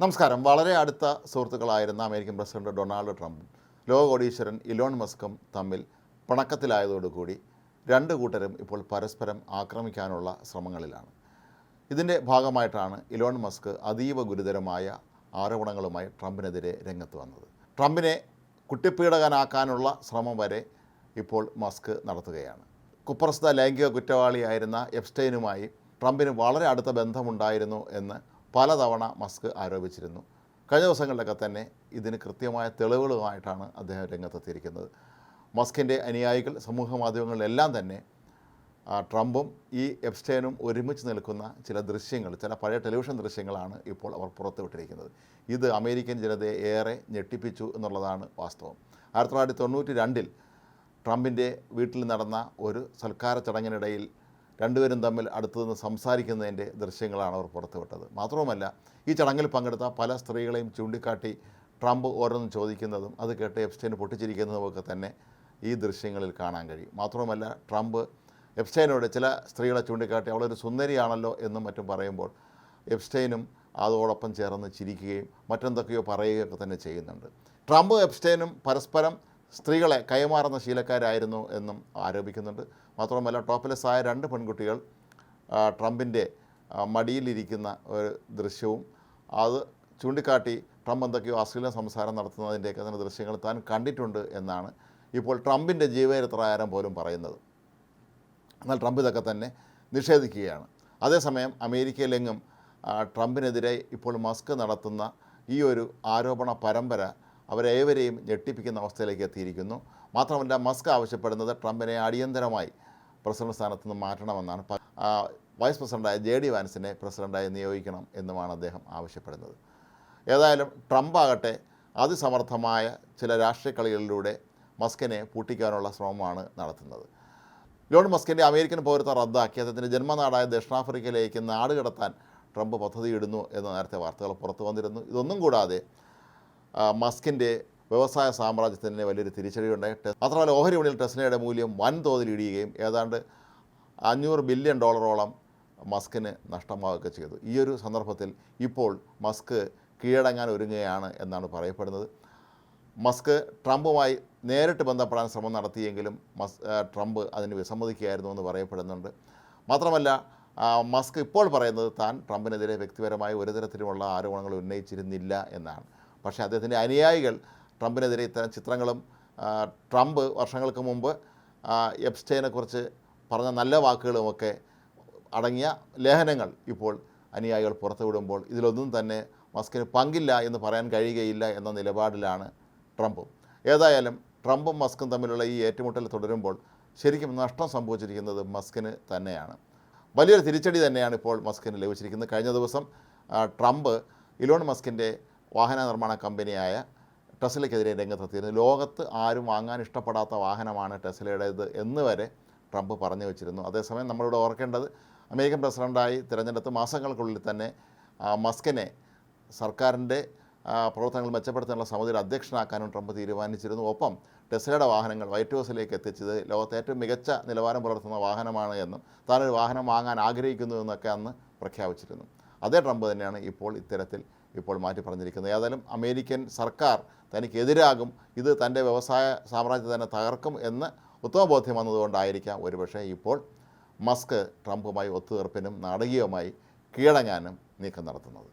നമസ്കാരം. വളരെ അടുത്ത സുഹൃത്തുക്കളായിരുന്ന അമേരിക്കൻ പ്രസിഡന്റ് ഡൊണാൾഡ് ട്രംപും ലോക കോടീശ്വരൻ ഇലോൺ മസ്കും തമ്മിൽ പിണക്കത്തിലായതോടുകൂടി രണ്ട് കൂട്ടരും ഇപ്പോൾ പരസ്പരം ആക്രമിക്കാനുള്ള ശ്രമങ്ങളിലാണ്. ഇതിന്റെ ഭാഗമായിട്ടാണ് ഇലോൺ മസ്ക് അതീവ ഗുരുതരമായ ആരോപണങ്ങളുമായി ട്രംപിനെതിരെ രംഗത്ത് വന്നത്. ട്രംപിനെ കുട്ടിപ്പീഡകനാക്കാനുള്ള ശ്രമം വരെ ഇപ്പോൾ മസ്ക് നടത്തുകയാണ്. കുപ്രസിദ്ധ ലൈംഗിക കുറ്റവാളിയായിരുന്ന എപ്സ്റ്റൈനുമായി ട്രംപിന് വളരെ അടുത്ത ബന്ധമുണ്ടായിരുന്നു എന്ന് പലതവണ മസ്ക് ആരോപിച്ചിരുന്നു. കഴിഞ്ഞ ദിവസങ്ങളിലൊക്കെ തന്നെ ഇതിന് കൃത്യമായ തെളിവുകളുമായിട്ടാണ് അദ്ദേഹം രംഗത്തെത്തിയിരിക്കുന്നത്. മസ്കിന്റെ അനുയായികൾ സമൂഹ മാധ്യമങ്ങളിലെല്ലാം തന്നെ ട്രംപും ഈ എപ്സ്റ്റൈനും ഒരുമിച്ച് നിൽക്കുന്ന ചില ദൃശ്യങ്ങൾ ചില പഴയ ടെലിവിഷൻ ദൃശ്യങ്ങളാണ് ഇപ്പോൾ അവർ പുറത്തുവിട്ടിരിക്കുന്നത്. ഇത് അമേരിക്കൻ ജനതയെ ഏറെ ഞെട്ടിപ്പിച്ചു എന്നുള്ളതാണ് വാസ്തവം. ആയിരത്തി തൊള്ളായിരത്തി തൊണ്ണൂറ്റി രണ്ടിൽ ട്രംപിന്റെ വീട്ടിൽ നടന്ന ഒരു സൽക്കാര ചടങ്ങിനിടയിൽ രണ്ടുപേരും തമ്മിൽ അടുത്തു നിന്ന് സംസാരിക്കുന്നതിന്റെ ദൃശ്യങ്ങളാണ് അവർ പുറത്തുവിട്ടത്. മാത്രവുമല്ല ഈ ചടങ്ങിൽ പങ്കെടുത്ത പല സ്ത്രീകളെയും ചൂണ്ടിക്കാട്ടി ട്രംപ് ഓരോന്നും ചോദിക്കുന്നതും അത് കേട്ട് എപ്സ്റ്റൈൻ പൊട്ടിച്ചിരിക്കുന്നതുമൊക്കെ തന്നെ ഈ ദൃശ്യങ്ങളിൽ കാണാൻ കഴിയും. മാത്രവുമല്ല ട്രംപ് എപ്സ്റ്റൈനോട് ചില സ്ത്രീകളെ ചൂണ്ടിക്കാട്ടി അവളൊരു സുന്ദരിയാണല്ലോ എന്നും മറ്റും പറയുമ്പോൾ എപ്സ്റ്റൈനും അതോടൊപ്പം ചേർന്ന് ചിരിക്കുകയും മറ്റെന്തൊക്കെയോ പറയുകയൊക്കെ തന്നെ ചെയ്യുന്നുണ്ട്. ട്രംപ് എപ്സ്റ്റൈനും പരസ്പരം സ്ത്രീകളെ കൈമാറുന്ന ശീലക്കാരായിരുന്നു എന്നും ആരോപിക്കുന്നുണ്ട്. മാത്രമല്ല ടോപ്പ്ലെസ് ആയ രണ്ട് പെൺകുട്ടികൾ ട്രംപിന്റെ മടിയിലിരിക്കുന്ന ഒരു ദൃശ്യവും അത് ചൂണ്ടിക്കാട്ടി ട്രംപ് എന്തൊക്കെയോ അശ്ലീല സംസാരം നടത്തുന്നതിന്റെയൊക്കെ തന്നെ ദൃശ്യങ്ങൾ താൻ കണ്ടിട്ടുണ്ട് എന്നാണ് ഇപ്പോൾ ട്രംപിന്റെ ജീവചരിത്രകാരം പോലും പറയുന്നത്. എന്നാൽ ട്രംപ് ഇതൊക്കെ തന്നെ നിഷേധിക്കുകയാണ്. അതേസമയം അമേരിക്കയിലെങ്ങും ട്രംപിനെതിരെ ഇപ്പോൾ മസ്ക് നടത്തുന്ന ഈ ഒരു ആരോപണ പരമ്പര അവരേവരെയും ഞെട്ടിപ്പിക്കുന്ന അവസ്ഥയിലേക്ക് എത്തിയിരിക്കുന്നു. മാത്രമല്ല മസ്ക് ആവശ്യപ്പെടുന്നത് ട്രംപിനെ അടിയന്തരമായി പ്രസിഡന്റ് സ്ഥാനത്ത് നിന്ന് മാറ്റണമെന്നാണ്. വൈസ് പ്രസിഡന്റായ ജെ ഡി വാൻസിനെ പ്രസിഡന്റായി നിയോഗിക്കണം എന്നുമാണ് അദ്ദേഹം ആവശ്യപ്പെടുന്നത്. ഏതായാലും ട്രംപ് ആകട്ടെ അതിസമർത്ഥമായ ചില രാഷ്ട്രീയ കളികളിലൂടെ മസ്കിനെ പൂട്ടിക്കാനുള്ള ശ്രമമാണ് നടത്തുന്നത്. ലോൺ മസ്കിന്റെ അമേരിക്കൻ പൗരത്വം റദ്ദാക്കി. അദ്ദേഹത്തിന്റെ ജന്മനാടായ ദക്ഷിണാഫ്രിക്കയിലേക്ക് നാട് കടത്താൻ ട്രംപ് പദ്ധതിയിടുന്നു എന്ന് നേരത്തെ വാർത്തകൾ പുറത്തു വന്നിരുന്നു. ഇതൊന്നും കൂടാതെ മസ്കിന്റെ വ്യവസായ സാമ്രാജ്യത്തിന് വലിയൊരു തിരിച്ചടിയുണ്ടായി. മാത്രമല്ല ഓഹരി വിപണിയിൽ ടെസ്ലയുടെ മൂല്യം വൻതോതിൽ ഇടിയുകയും ഏതാണ്ട് അഞ്ഞൂറ് ബില്യൺ ഡോളറോളം മസ്കിന് നഷ്ടമാവുകയൊക്കെ ചെയ്തു. ഈ ഒരു സന്ദർഭത്തിൽ ഇപ്പോൾ മസ്ക് കീഴടങ്ങാൻ ഒരുങ്ങുകയാണ് എന്നാണ് പറയപ്പെടുന്നത്. മസ്ക് ട്രംപുമായി നേരിട്ട് ബന്ധപ്പെടാൻ ശ്രമം നടത്തിയെങ്കിലും മസ് ട്രംപ് അതിന് വിസമ്മതിക്കുകയായിരുന്നു എന്ന് പറയപ്പെടുന്നുണ്ട്. മാത്രമല്ല മസ്ക് ഇപ്പോൾ പറയുന്നത് താൻ ട്രംപിനെതിരെ വ്യക്തിപരമായി ഒരു തരത്തിലുമുള്ള ആരോപണങ്ങൾ ഉന്നയിച്ചിരുന്നില്ല എന്നാണ്. പക്ഷേ അദ്ദേഹത്തിന്റെ അനുയായികൾ ട്രംപിനെതിരെ ഇത്തരം ചിത്രങ്ങളും ട്രംപ് വർഷങ്ങൾക്ക് മുമ്പ് എബ്സ്റ്റൈനെക്കുറിച്ച് പറഞ്ഞ നല്ല വാക്കുകളുമൊക്കെ അടങ്ങിയ ലേഖനങ്ങൾ ഇപ്പോൾ അനുയായികൾ പുറത്തുവിടുമ്പോൾ ഇതിലൊന്നും തന്നെ മസ്കിന് പങ്കില്ല എന്ന് പറയാൻ കഴിയുകയില്ല എന്ന നിലപാടിലാണ് ട്രംപും. ഏതായാലും ട്രംപും മസ്കും തമ്മിലുള്ള ഈ ഏറ്റുമുട്ടൽ തുടരുമ്പോൾ ശരിക്കും നഷ്ടം സംഭവിച്ചിരിക്കുന്നത് മസ്കിന് തന്നെയാണ്. വലിയൊരു തിരിച്ചടി തന്നെയാണ് ഇപ്പോൾ മസ്കിന് ലഭിച്ചിരിക്കുന്നത്. കഴിഞ്ഞ ദിവസം ട്രംപ് ഇലോൺ മസ്കിന്റെ വാഹന നിർമ്മാണ കമ്പനിയായ ടെസ്ലയ്ക്കെതിരെ രംഗത്തെത്തിയിരുന്നു. ലോകത്ത് ആരും വാങ്ങാൻ ഇഷ്ടപ്പെടാത്ത വാഹനമാണ് ടെസ്ലയുടേത് എന്ന് വരെ ട്രംപ് പറഞ്ഞു വെച്ചിരുന്നു. അതേസമയം നമ്മളിവിടെ ഓർക്കേണ്ടത് അമേരിക്കൻ പ്രസിഡന്റായി തിരഞ്ഞെടുത്ത് മാസങ്ങൾക്കുള്ളിൽ തന്നെ മസ്കിനെ സർക്കാരിന്റെ പ്രവർത്തനങ്ങൾ മെച്ചപ്പെടുത്താനുള്ള സമിതിയിൽ അധ്യക്ഷനാക്കാനും ട്രംപ് തീരുമാനിച്ചിരുന്നു. ഒപ്പം ടെസ്ലയുടെ വാഹനങ്ങൾ വൈറ്റ് ഹൗസിലേക്ക് എത്തിച്ചത് ലോകത്തെ ഏറ്റവും മികച്ച നിലവാരം പുലർത്തുന്ന വാഹനമാണ് എന്നും താനൊരു വാഹനം വാങ്ങാൻ ആഗ്രഹിക്കുന്നു എന്നൊക്കെ അന്ന് പ്രഖ്യാപിച്ചിരുന്നു. അതേ ട്രംപ് തന്നെയാണ് ഇപ്പോൾ ഇത്തരത്തിൽ ഇപ്പോൾ മാറ്റി പറഞ്ഞിരിക്കുന്നത്. ഏതായാലും അമേരിക്കൻ സർക്കാർ തനിക്കെതിരാകും. ഇത് തന്റെ വ്യവസായ സാമ്രാജ്യത്തെ തന്നെ തകർക്കും എന്ന് ഉത്തമബോധ്യം വന്നതുകൊണ്ടായിരിക്കാം ഒരുപക്ഷെ ഇപ്പോൾ മസ്ക് ട്രംപുമായി ഒത്തുതീർപ്പിനും നാടകീയമായി കീഴടങ്ങാനും നീക്കം നടത്തുന്നത്.